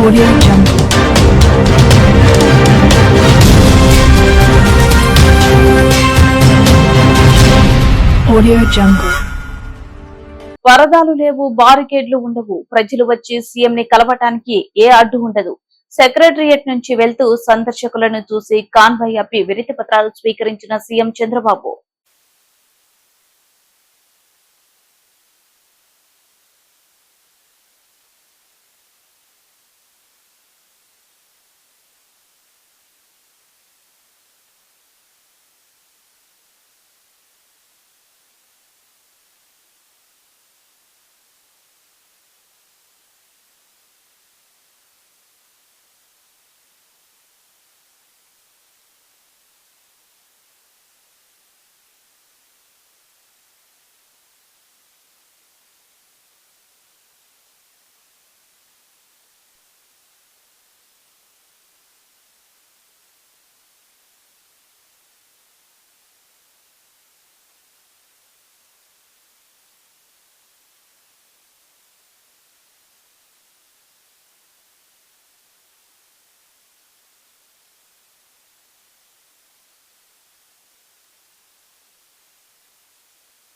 Audio Jungle. Audio Jungle. వరదాలు లేవు బారికేడ్లు ఉండవు ప్రజలు వచ్చి సీఎం ని కలవటానికి ఏ అడ్డు ఉండదు సెక్రటరియట్ నుంచి వెళ్తూ సందర్శకులను చూసి కాన్వాయ్ అప్పి వినతి పత్రాలు స్వీకరించిన సీఎం చంద్రబాబు